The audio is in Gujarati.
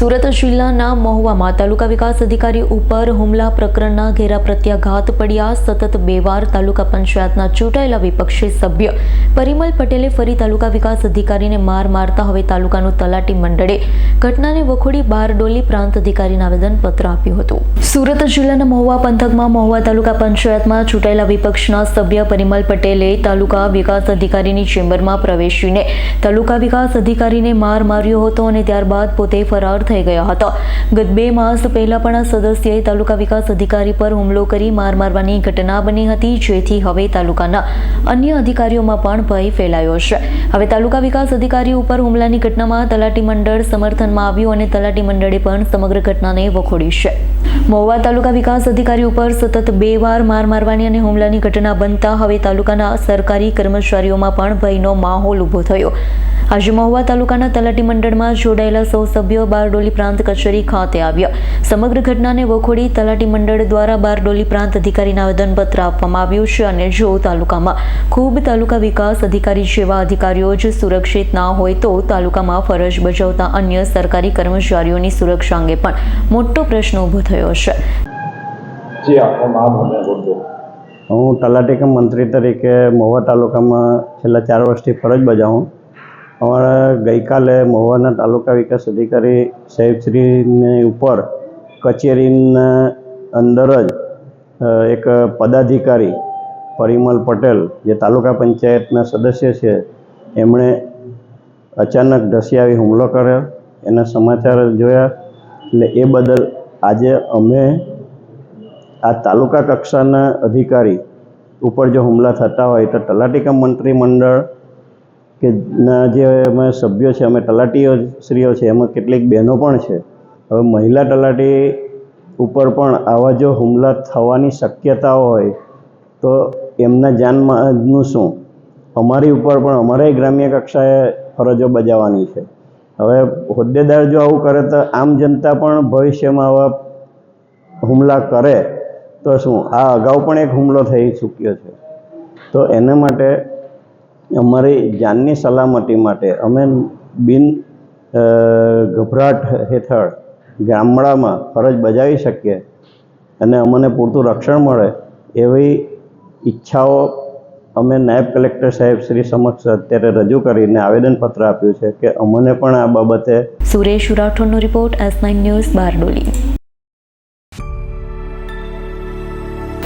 સુરત જિલ્લાના મહુવામાં તાલુકા વિકાસ અધિકારી ઉપર હુમલા પ્રકરણના ઘેરા પ્રત્યાઘાત પડ્યા. સતત બે વાર તાલુકા પંચાયતના ચૂંટાયેલા વિપક્ષી સભ્ય પરિમલ પટેલે ફરી તાલુકા વિકાસ અધિકારીને માર મારતા હવે તાલુકાનું તલાટી મંડળે ઘટનાને વખોડી બારડોલી પ્રાંત અધિકારીને આવેદનપત્ર આપ્યું હતું. સુરત જિલ્લાના મહુવા પંથકમાં મહુવા તાલુકા પંચાયતમાં ચૂંટાયેલા વિપક્ષના સભ્ય પરિમલ પટેલે તાલુકા વિકાસ અધિકારીની ચેમ્બરમાં પ્રવેશીને તાલુકા વિકાસ અધિકારીને માર માર્યો હતો અને ત્યારબાદ પોતે ફરાર થઈ ગયો હતો. ગત બે માસ પહેલા પણ સદસ્યએ તાલુકા વિકાસ અધિકારી પર હુમલો કરી માર મારવાની ઘટના બની હતી, જેથી હવે તાલુકાના અન્ય અધિકારીઓમાં પણ ભય ફેલાયો છે. હવે તાલુકા વિકાસ અધિકારી ઉપર હુમલાની ઘટનામાં તલાટી મંડળ સમર્થનમાં આવ્યું અને તલાટી મંડળે પણ સમગ્ર ઘટનાને વખોડી છે. મહુવા તાલુકા વિકાસ અધિકારી ઉપર સતત બે વાર માર મારવાની અને હુમલાની ઘટના બનતા હવે તાલુકાના સરકારી કર્મચારીઓમાં પણ ભયનો માહોલ ઊભો થયો. આજે મહુવા તાલુકાના તલાટી મંડળમાં જોડાયેલા સૌ સભ્યો બારડોલી પ્રાંત કચેરી ખાતે આવ્યા. સમગ્ર ઘટનાને વખોડી તલાટી મંડળ દ્વારા બારડોલી પ્રાંત અધિકારીને આવેદનપત્ર આપવામાં આવ્યું છે અને જો તાલુકામાં ખૂબ તાલુકા વિકાસ અધિકારી જેવા અધિકારીઓ જ સુરક્ષિત ના હોય તો તાલુકામાં ફરજ બજાવતા અન્ય સરકારી કર્મચારીઓની સુરક્ષા અંગે પણ મોટો પ્રશ્ન ઊભો થયો છે. હું તલાટીકમ મંત્રી તરીકે મહુવા તાલુકામાં છેલ્લા ચાર વર્ષથી ફરજ બજાવું. અમારા ગઈકાલે મહુવાના તાલુકા વિકાસ અધિકારી સાહેબશ્રીને ઉપર કચેરીના અંદર જ એક પદાધિકારી પરિમલ પટેલ, જે તાલુકા પંચાયતના સદસ્ય છે, એમણે અચાનક ધસી હુમલો કર્યો. એના સમાચાર જોયા. એટલે એ બદલ આજે અમે આ તાલુકા કક્ષાના અધિકારી ઉપર જો હુમલા થતા હોય તો તલાટીકા મંત્રીમંડળ મંત્રી મંડળ કે ના જે અમે સભ્યો છે, અમે તલાટીઓ શ્રીઓ છે, એમાં કેટલીક બહેનો પણ છે. હવે મહિલા તલાટી ઉપર પણ આવા જો હુમલા થવાની શક્યતાઓ હોય, તો એમના જાનમાંનું શું? અમારી ઉપર પણ અમારે ગ્રામ્ય કક્ષાએ ફરજો બજાવવાની છે. હવે હોદ્દેદાર જો આવું કરે તો આમ જનતા પણ ભવિષ્યમાં આવા હુમલા કરે, તો શું? આ અગાઉ પણ એક હુમલો થઈ ચૂક્યો છે. તો એના માટે અમારી જાનની સલામતી માટે અમે બિન ગભરાટ હેઠળ ગામડામાં ફરજ બજાવી શકીએ અને અમને પૂરતું રક્ષણ મળે એવી ઈચ્છાઓ અમે નાયબ કલેક્ટર સાહેબ શ્રી સમક્ષ અત્યારે રજૂ કરીને આવેદનપત્ર આપ્યું છે કે અમને પણ આ બાબતે સુરેશ રાઠોડનો રિપોર્ટ એસ ન્યૂઝ બારડોલી.